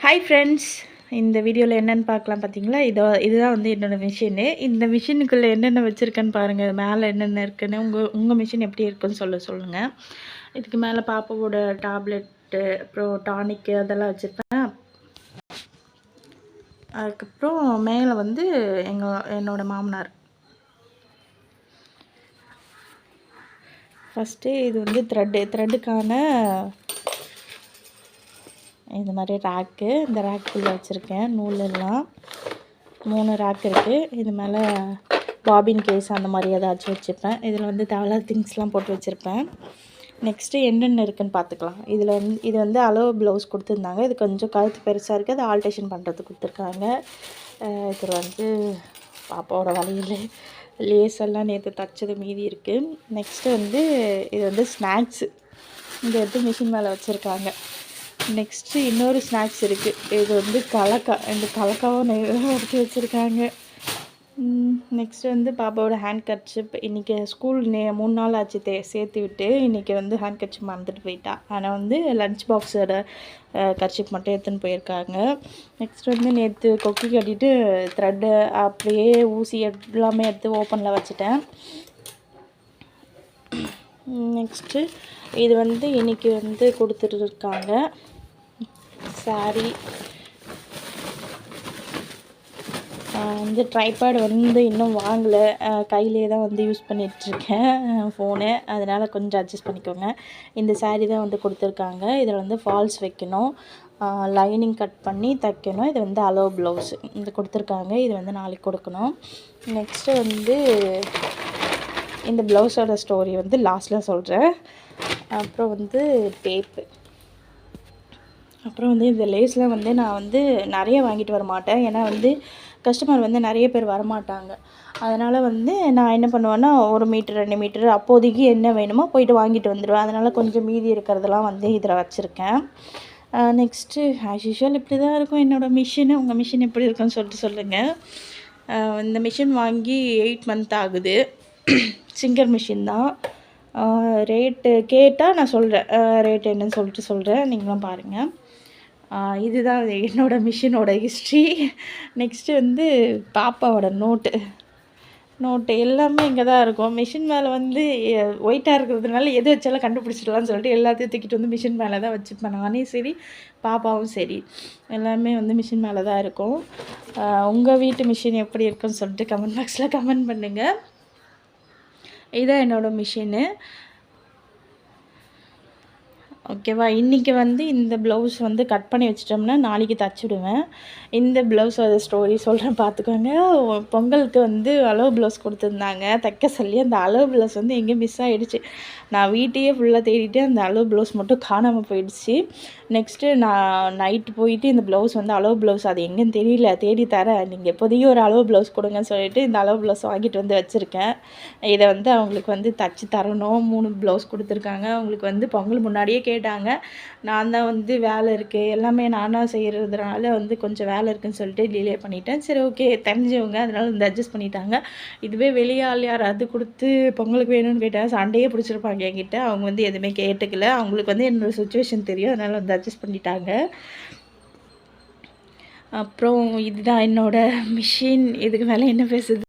Hi friends இந்த வீடியோவில் என்னென்னு பார்க்கலாம் பார்த்தீங்களா இதோ இதுதான் வந்து என்னோடய மிஷினு இந்த மிஷினுக்குள்ளே என்னென்ன வச்சுருக்கேன்னு பாருங்கள் மேலே என்னென்ன இருக்குன்னு உங்கள் உங்கள் மிஷின் எப்படி இருக்குன்னு சொல்ல சொல்லுங்கள் இதுக்கு மேலே பாப்பாவோட டேப்லெட்டு அப்புறம் டானிக்கு அதெல்லாம் வச்சுருப்பேன். அதுக்கப்புறம் மேலே வந்து எங்கள் என்னோடய மாமனார். ஃபஸ்ட்டு இது வந்து த்ரெட்டு த்ரெட்டுக்கான இது மாதிரி ரேக்கு இந்த ரேக்குள்ளே வச்சுருக்கேன். நூலெல்லாம். மூணு ரேக் இருக்குது இது மேலே பாபின் கேஸ் அந்த மாதிரி ஏதாச்சும் வச்சுப்பேன் இதில் வந்து தேவையில்லாத திங்ஸ்லாம் போட்டு வச்சுருப்பேன். நெக்ஸ்ட்டு என்னென்ன இருக்குதுன்னு பார்த்துக்கலாம் இதில் வந்து இது வந்து அளவு ப்ளவுஸ் கொடுத்துருந்தாங்க. இது கொஞ்சம் கழுத்து பெருசாக இருக்குது அது ஆல்ட்ரேஷன் பண்ணுறது கொடுத்துருக்காங்க. இது வந்து பாப்பாவோட வலையில் லேஸ் எல்லாம் நேற்று தைச்சது மீதி இருக்குது நெக்ஸ்ட்டு வந்து இது வந்து ஸ்நாக்ஸு இந்த எடுத்து மிஷின் மேலே வச்சுருக்காங்க. நெக்ஸ்ட்டு இன்னொரு ஸ்நாக்ஸ் இருக்குது இது வந்து கலக்கா இந்த கலக்காவும் எடுத்து வச்சுருக்காங்க. நெக்ஸ்ட்டு வந்து பாப்பாவோட ஹேண்ட் கர்ச்சிப் இன்றைக்கி ஸ்கூல் நே மூணு நாள் ஆச்சு தே சேர்த்து விட்டு இன்றைக்கி வந்து ஹேண்ட் கர்ச்சிப் மறந்துட்டு போயிட்டா. ஆனால் வந்து லஞ்ச் பாக்ஸோட கர்ச்சிப் மட்டும் எடுத்துன்னு போயிருக்காங்க. நெக்ஸ்ட் வந்து நேற்று கொக்கி கட்டிட்டு த்ரெட்டு அப்படியே ஊசி எல்லாமே எடுத்து ஓப்பனில் வச்சுட்டேன். நெக்ஸ்ட்டு இது வந்து இன்றைக்கி வந்து கொடுத்துட்ருக்காங்க சாரி வந்து ட்ரைபேட் வந்து இன்னும் வாங்கலை. கையிலே தான் வந்து யூஸ் பண்ணிகிட்ருக்கேன் ஃபோனு அதனால் கொஞ்சம் அட்ஜஸ்ட் பண்ணிக்கோங்க. இந்த சாரீ தான் வந்து கொடுத்துருக்காங்க. இதில் வந்து ஃபால்ஸ் வைக்கணும். லைனிங் கட் பண்ணி தைக்கணும். இது வந்து அலோ ப்ளவுஸ் இது கொடுத்துருக்காங்க. இது வந்து நாளைக்கு கொடுக்கணும். நெக்ஸ்ட்டு வந்து இந்த ப்ளவுஸோட ஸ்டோரி வந்து லாஸ்ட்டில் சொல்கிறேன் அப்புறம் வந்து டேப்பு அப்புறம் வந்து இந்த லேஸ்லாம் வந்து நான் வந்து நிறைய வாங்கிட்டு வர மாட்டேன். ஏன்னா வந்து கஸ்டமர் வந்து நிறைய பேர் வரமாட்டாங்க. அதனால் வந்து நான் என்ன பண்ணுவேன்னா ஒரு மீட்டர் ரெண்டு மீட்டர் அப்போதைக்கு என்ன வேணுமோ போயிட்டு வாங்கிட்டு வந்துடுவேன் அதனால் கொஞ்சம் மீதி இருக்கிறதெல்லாம் வந்து இதில் வச்சுருக்கேன். நெக்ஸ்ட்டு ஆஸ் யூஷுவல் இப்படி தான் இருக்கும் என்னோடய மிஷினு உங்கள் மிஷின் எப்படி இருக்குன்னு சொல்லிட்டு சொல்லுங்கள் இந்த மிஷின் வாங்கி எயிட் மந்த் ஆகுது. சிங்கர் மிஷின் தான். ரேட்டு கேட்டால் நான் சொல்கிறேன் ரேட் என்னன்னு சொல்லிட்டு சொல்கிறேன் நீங்களும் பாருங்கள் இதுதான் என்னோடய மிஷினோட ஹிஸ்ட்ரி நெக்ஸ்ட்டு வந்து பாப்பாவோட நோட்டு நோட்டு எல்லாமே இங்கே தான் இருக்கும். மிஷின் மேலே வந்து ஒயிட்டாக இருக்கிறதுனால எது வச்சாலும் கண்டுபிடிச்சிடலாம்னு சொல்லிட்டு எல்லாத்தையும் தூக்கிட்டு வந்து மிஷின் மேலே தான் வச்சுப்பேன் நானே சரி பாப்பாவும் சரி. எல்லாமே வந்து மிஷின் மேலே தான் இருக்கும் உங்கள் வீட்டு மிஷின் எப்படி இருக்குன்னு சொல்லிட்டு கமெண்ட் பாக்ஸில் கமெண்ட் பண்ணுங்கள் இதான் என்னோடய மிஷினு ஓகேவா? இன்றைக்கி வந்து இந்த ப்ளவுஸ் வந்து கட் பண்ணி வச்சிட்டோம்னா நாளைக்கு தச்சுடுவேன். இந்த ப்ளவுஸ் அதை ஸ்டோரி சொல்கிறேன் பார்த்துக்கோங்க. பொங்கலுக்கு வந்து அளவு ப்ளவுஸ் கொடுத்துருந்தாங்க. தைக்க சொல்லி அந்த அளவு ப்ளவுஸ் வந்து எங்கேயும் மிஸ் ஆகிடுச்சு நான் வீட்டையே ஃபுல்லாக தேடிட்டு அந்த அளவு ப்ளவுஸ் மட்டும் காணாமல் போயிடுச்சு. நெக்ஸ்ட்டு நான் நைட்டு போயிட்டு இந்த ப்ளவுஸ் வந்து அளவு ப்ளவுஸ் அது எங்கேன்னு தெரியல. தேடி தரேன் நீங்கள் எப்போதையும் ஒரு அளவு ப்ளவுஸ் கொடுங்கன்னு சொல்லிட்டு இந்த அளவு ப்ளவுஸ் வாங்கிட்டு வந்து வச்சுருக்கேன். இதை வந்து அவங்களுக்கு வந்து தச்சு தரணும். மூணு ப்ளவுஸ் கொடுத்துருக்காங்க. அவங்களுக்கு வந்து பொங்கல் முன்னாடியே கேட்டு கேட்டாங்க நான் தான் வந்து வேலை இருக்குது எல்லாமே நானாக செய்கிறதுனால வந்து கொஞ்சம் வேலை இருக்குதுன்னு சொல்லிட்டு டிலே பண்ணிட்டேன். சரி ஓகே தெரிஞ்சவங்க அதனால் வந்து அட்ஜஸ்ட் பண்ணிட்டாங்க. இதுவே வெளியால் யாராவது கொடுத்து பொங்கலுக்கு வேணும்னு கேட்டால் சண்டையே பிடிச்சிருப்பாங்க என்கிட்ட. அவங்க வந்து எதுவுமே கேட்டுக்கல. அவங்களுக்கு வந்து என்னோடய சுச்சுவேஷன் தெரியும். அதனால் வந்து அட்ஜஸ்ட் பண்ணிட்டாங்க. அப்புறம் இதுதான் என்னோடய மிஷின் இதுக்கு மேலே என்ன பேசுது?